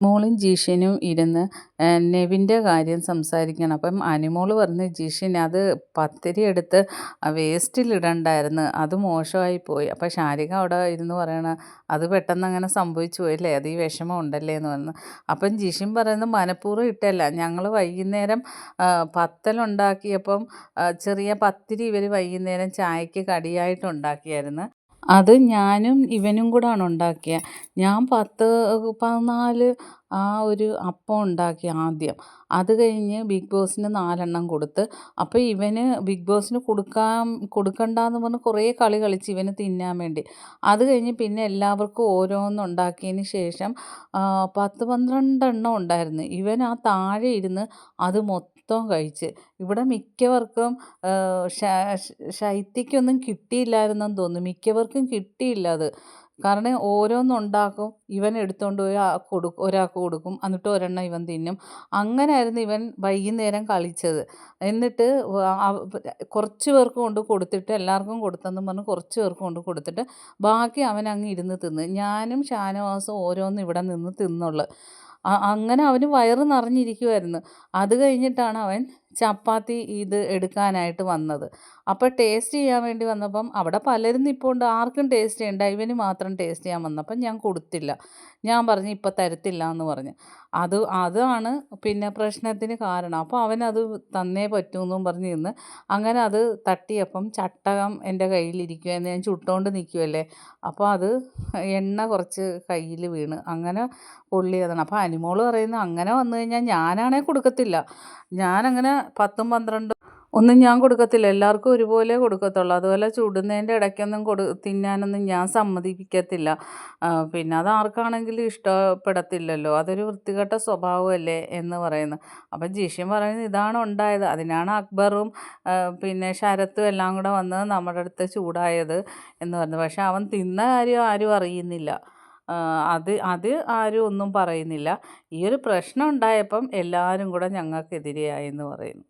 മോളും ജീഷനും ഇരുന്ന് നെവിന്റെ കാര്യം സംസാരിക്കണം. അപ്പം അനിമോൾ പറഞ്ഞ് ജീഷൻ അത് പത്തിരി എടുത്ത് വേസ്റ്റിലിടണ്ടായിരുന്നു. അത് മോശമായി പോയി അപ്പം ശാരിക അവിടെ ഇരുന്ന് പറയണ അത് പെട്ടെന്ന് അങ്ങനെ സംഭവിച്ചു പോയല്ലേ അത് ഈ വിഷമം ഉണ്ടല്ലേ? എന്ന് പറഞ്ഞു. അപ്പം ജീഷൻ പറയുന്നത് മനഃപൂർവം ഇട്ടല്ല. ഞങ്ങൾ വൈകുന്നേരം പത്തലുണ്ടാക്കിയപ്പം ചെറിയ പത്തിരി ഇവർ വൈകുന്നേരം ചായക്ക് കടിയായിട്ട് ഉണ്ടാക്കിയായിരുന്നു അത് ഞാനും ഇവനും കൂടാണ് ഉണ്ടാക്കിയത് ഞാൻ പത്ത് പതിനാല് ആ ഒരു അപ്പം ഉണ്ടാക്കി ആദ്യം. അത് കഴിഞ്ഞ് ബിഗ് ബോസിന് നാലെണ്ണം കൊടുത്ത്. അപ്പോൾ ഇവന് ബിഗ് ബോസിന് കൊടുക്കാൻ കൊടുക്കണ്ടെന്ന് പറഞ്ഞ് കുറേ കളി കളിച്ച് ഇവന് തിന്നാൻ വേണ്ടി. അത് കഴിഞ്ഞ് പിന്നെ എല്ലാവർക്കും ഓരോന്ന് ഉണ്ടാക്കിയതിന് ശേഷം പത്ത് പന്ത്രണ്ടെണ്ണം ഉണ്ടായിരുന്നു. ഇവൻ ആ താഴെ ഇരുന്ന് അത് മൊത്തം കഴിച്ച്. ഇവിടെ മിക്കവർക്കും ശൈത്യക്കൊന്നും കിട്ടിയില്ലായിരുന്നെന്ന് തോന്നുന്നു. മിക്കവർക്കും കിട്ടിയില്ല അത്. കാരണം ഓരോന്നുണ്ടാക്കും ഇവൻ എടുത്തുകൊണ്ട് പോയി കൊടുക്കും ഒരാൾക്ക് കൊടുക്കും എന്നിട്ട് ഒരെണ്ണം ഇവൻ തിന്നും. അങ്ങനെയായിരുന്നു ഇവൻ വൈകുന്നേരം കളിച്ചത്. എന്നിട്ട് കുറച്ച് പേർക്ക് കൊണ്ട് കൊടുത്തിട്ട് എല്ലാവർക്കും കൊടുത്തെന്നും പറഞ്ഞ് കുറച്ച് പേർക്ക് കൊണ്ട് കൊടുത്തിട്ട് ബാക്കി അവൻ അങ്ങ് ഇരുന്ന് തിന്ന്. ഞാനും ഷാനവാസും ഓരോന്നും ഇവിടെ നിന്ന് തിന്നുള്ളു. അങ്ങനെ അവന് വയറ് നിറഞ്ഞിരിക്കുമായിരുന്നു അത് കഴിഞ്ഞിട്ടാണ് അവൻ ചപ്പാത്തി ഇത് എടുക്കാനായിട്ട് വന്നത്. അപ്പോൾ ടേസ്റ്റ് ചെയ്യാൻ വേണ്ടി വന്നപ്പം അവിടെ പലരും ഇപ്പോൾ ഉണ്ട്. ആർക്കും ടേസ്റ്റ് ചെയ്യണ്ട. ഇവന് മാത്രം ടേസ്റ്റ് ചെയ്യാൻ വന്നപ്പം ഞാൻ കൊടുത്തില്ല. ഞാൻ പറഞ്ഞു ഇപ്പം തരത്തില്ല എന്ന് പറഞ്ഞു. അത് അതാണ് പിന്നെ പ്രശ്നത്തിന് കാരണം. അപ്പോൾ അവനത് തന്നേ പറ്റുമെന്നും പറഞ്ഞ് നിന്ന് അങ്ങനെ അത് തട്ടിയപ്പം ചട്ടകം എന്റെ കയ്യിലിരിക്കുമെന്ന് ഞാൻ ചുട്ടുകൊണ്ട് നിൽക്കുമല്ലേ അപ്പോൾ അത് എണ്ണ കുറച്ച് കയ്യിൽ വീണ്. അങ്ങനെ പൊള്ളിയതാണ്. അപ്പോൾ അനിമോൾ പറയുന്നത് അങ്ങനെ വന്നു കഴിഞ്ഞാൽ ഞാനാണേ കൊടുക്കത്തില്ല. ഞാനങ്ങനെ പത്തും പന്ത്രണ്ടും ഒന്നും ഞാൻ കൊടുക്കത്തില്ല. എല്ലാവർക്കും ഒരുപോലെ കൊടുക്കത്തുള്ളൂ. അതുപോലെ ചുടുന്നതിന്റെ ഇടയ്ക്കൊന്നും കൊടു തിന്നാനൊന്നും ഞാൻ സമ്മതിപ്പിക്കത്തില്ല. പിന്നെ അത് ആർക്കാണെങ്കിലും ഇഷ്ടപ്പെടത്തില്ലല്ലോ. അതൊരു വൃത്തികെട്ട സ്വഭാവമല്ലേ എന്ന് പറയുന്നു അപ്പം ജിഷ്യൻ പറയുന്നത് ഇതാണ് ഉണ്ടായത്. അതിനാണ് അക്ബറും പിന്നെ ശരത്തും എല്ലാം കൂടെ വന്ന് നമ്മുടെ അടുത്ത് ചൂടായത് എന്ന് പറഞ്ഞു പക്ഷെ അവൻ തിന്ന കാര്യം ആരും അറിയുന്നില്ല. അത് അത് ആരും ഒന്നും പറയുന്നില്ല. ഈ ഒരു പ്രശ്നം ഉണ്ടായപ്പം എല്ലാവരും കൂടെ ഞങ്ങൾക്കെതിരെയായി എന്ന് പറയുന്നു.